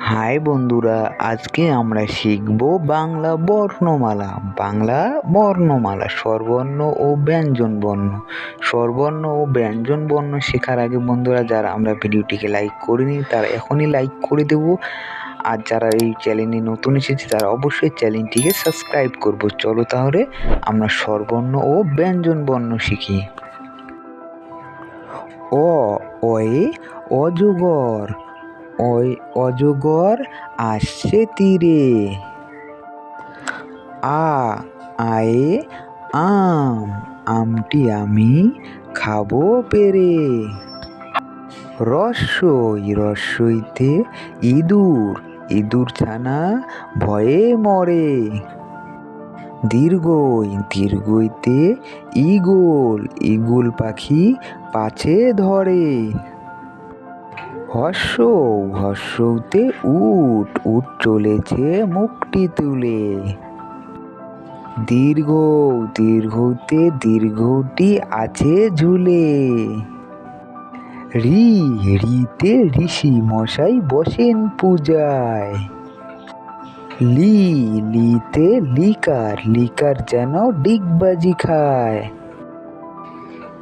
High বন্ধুরা, আজকে আমরা শিখব বাংলা বর্ণমালা। বাংলা বর্ণমালা, স্বরবর্ণ ও ব্যঞ্জন বর্ণ। স্বরবর্ণ ও ব্যঞ্জন বর্ণ শেখার আগে বন্ধুরা, যারা আমরা ভিডিওটিকে লাইক করিনি, তারা এখনই লাইক করে দেব। আর যারা এই চ্যানেলে নতুন এসেছে, তারা অবশ্যই চ্যানেলটিকে সাবস্ক্রাইব করব। চলো তাহলে আমরা স্বরবর্ণ ও ব্যঞ্জন বর্ণ শিখি। অ, অয়ে অজগর ওই অজগর আসছে তীরে। আ, আয়ে, আম, আমটি আমি খাব পেরে। রস্যই রস্যইতে ইঁদুর ইঁদুর ছানা ভয়ে মরে। দীর্ঘই, দীর্ঘইতে ইগল ইগল পাখি পাছে ধরে। হর্ষ হর্ষতে উট উট চলেছে মুখটি তুলে। দীর্ঘ, দীর্ঘতে দীর্ঘটি আছে ঝুলে। রি, রিতে ঋষি মশাই বসেন পূজায়। লি, লিতে লিকার লিকার যেন ডিগবাজি খায়।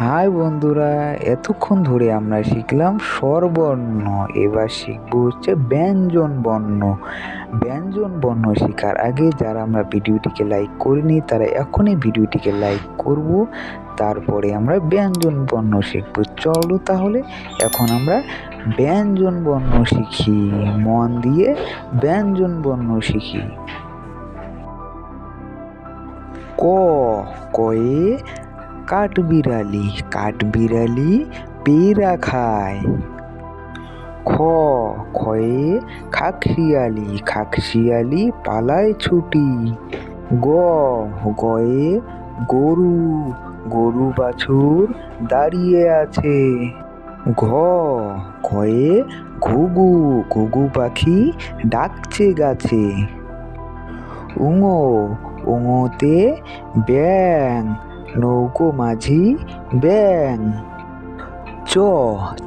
হাই বন্ধুরা, এতক্ষণ ধরে আমরা শিখলাম স্বরবর্ণ। এবার শিখব হচ্ছে ব্যঞ্জন বর্ণ। ব্যঞ্জন বর্ণ শেখার আগে যারা আমরা ভিডিওটিকে লাইক করিনি, তারা এখনই ভিডিওটিকে লাইক করব। তারপরে আমরা ব্যঞ্জন বর্ণ শিখব। চলো তাহলে এখন আমরা ব্যঞ্জন বর্ণ শিখি। মন দিয়ে ব্যঞ্জন বর্ণ শিখি। ক, কয়ে কাঠবিড়ালি কাঠবিড়ালি পেয়ারা খায়। খ খয়ে খাকশিয়ালি খাকশিয়ালি পালায় ছুটি। গ, গয়ে গরু গরু বাছুর দাঁড়িয়ে আছে। ঘ ঘয়ে ঘুঘু ঘুঘু পাখি ডাকছে গাছে। উঙো, উঙোতে ব্যাং নৌকো মাঝি ব্যাং। চ,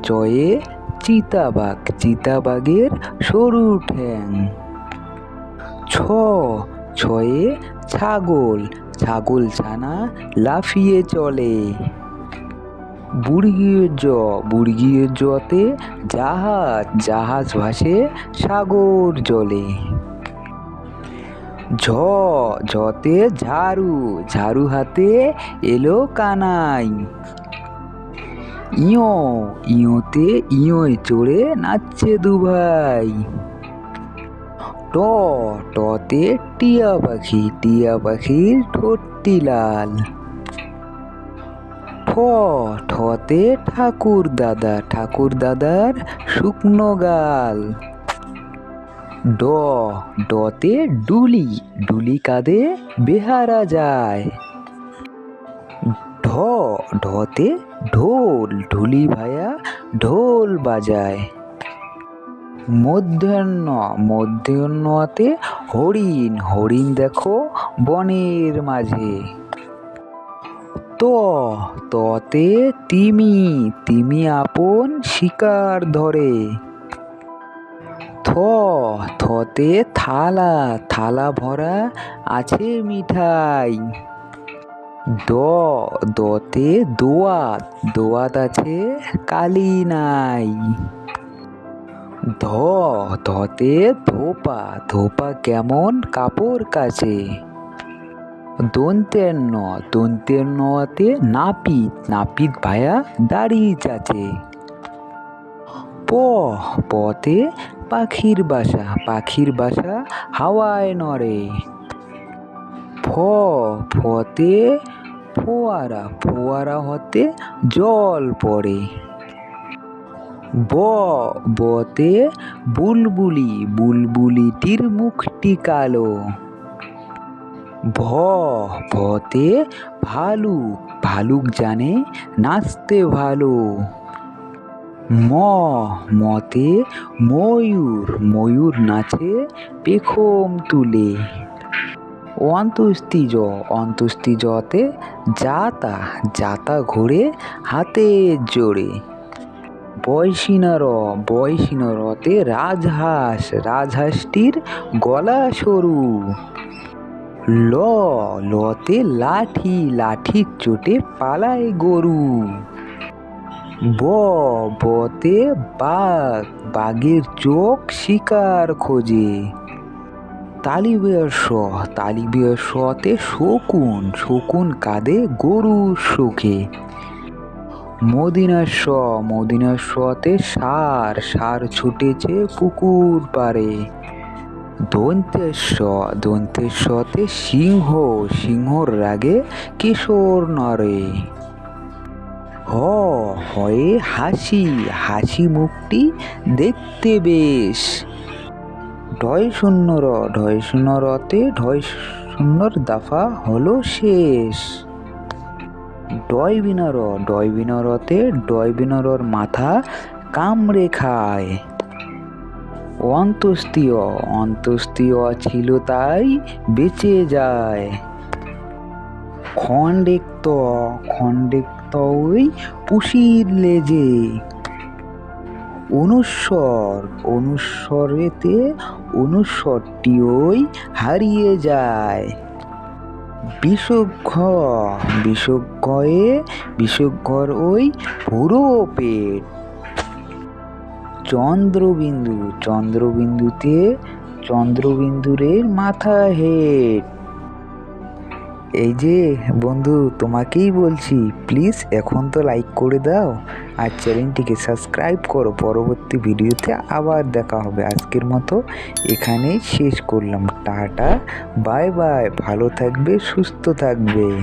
চয়ে চিতাবাঘ, চিতাবাঘের সরু ঠ্যাং। ছ, ছয়ে ছাগল ছাগল ছানা লাফিয়ে চলে। বুড়গিয়ে জ বুড়গিয়ে জতে জাহাজ জাহাজ ভাসে সাগর জলে। ঝ, ঝতে ঝাড়ু ঝাড়ু হাতে এলো কানাই। ইয়ো, ইয়োতে ইয়োয় চড়ে নাচছে দুভাই। ট, টতে টিয়া পাখি, টিয়া পাখির ঠোঁটটি লাল। ঠ ঠতে ঠাকুর দাদা, ঠাকুর দাদার শুকনো গাল। ড, ডতে ডুলি ডুলি কাঁধে বেহারা যায়। ঢ, ঢতে ঢোল, ঢুলি ভায়া ঢোল বাজায়। মধ্যাহ্ন, মধ্যাহ্নতে হরিণ হরিণ দেখো বনের মাঝে। ত, ততে তিমি তিমি আপন শিকার ধরে। থ, থতে থালা থালা ভরা আছে মিঠাই। দ, দতে দোয়াত দোয়াত আছে কালি নাই। ধ, ধতে ধোপা ধোপা কেমন কাপড় কাছে দন্তের ন, দন্তের নতে নাপিত নাপিত ভায়া দাড়ি চাচে। প, পতে পাখির বাসা পাখির বাসা হাওয়ায় নড়ে। ফ, ফতে ফোয়ারা ফোয়ারা হতে জল পড়ে। ব, বতে বুলবুলি, বুলবুলিটির মুখটি কালো। ভ, ভতে ভালুক ভালুক জানে নাচতে ভালো। ম, মতে ময়ূর ময়ূর নাচে পেখম তুলে। অন্তুষ্টিজ অন্তুষ্টিজতে জাতা জাতা ঘোরে হাতে জোরে। বয়সিনার বয়সিনারতে রাজহাঁস, রাজহাঁসটির গলা সরু। ল, লতে লাঠি লাঠির চোটে পালায় গরু। ব বতে বাঘ, বাঘের চোখ শিকার খোঁজে। তালিবের স তালিবের সতে শকুন শকুন কাঁদে গরু শোকে মদিনার স মদিনার সতে সার সার ছুটেছে পুকুর পারে দন্তের সতে সিংহ, সিংহর রাগে কিশোর নরে। হ হয়ে হাসি হাসি মুখটি দেখতে বেশ। ঢয় শূন্য র, ঢয় শূন্য রতে ঢয় শূন্যর দাফা হলো শেষ। ডয় বিনর ডয় বিনরতে ডয় বিনরর মাথা কামড়ে খায়। অন্তস্তীয় অন্তস্তীয় ছিল তাই বেঁচে যায়। খণ্ডেক্ত খণ্ডেক্ত ওই পুষির লেজে। অনুস্বর, অনুস্বরেতে অনুস্বরটি ওই হারিয়ে যায়। বিশজ্ঞ বিশজ্ঞয়ে বিশজ্ঞর ওই পুরো পেট। চন্দ্রবিন্দু, চন্দ্রবিন্দুতে চন্দ্রবিন্দুরের মাথা হেড এই যে, বন্ধু, তোমাকেই বলছি প্লিজ এখন তো লাইক করে দাও আর চ্যানেলটিকে সাবস্ক্রাইব করো। পরবর্তী ভিডিওতে আবার দেখা হবে। আজকের মতো এখানেই শেষ করলাম। টাটা বাই বাই ভালো থাকবে, সুস্থ থাকবে।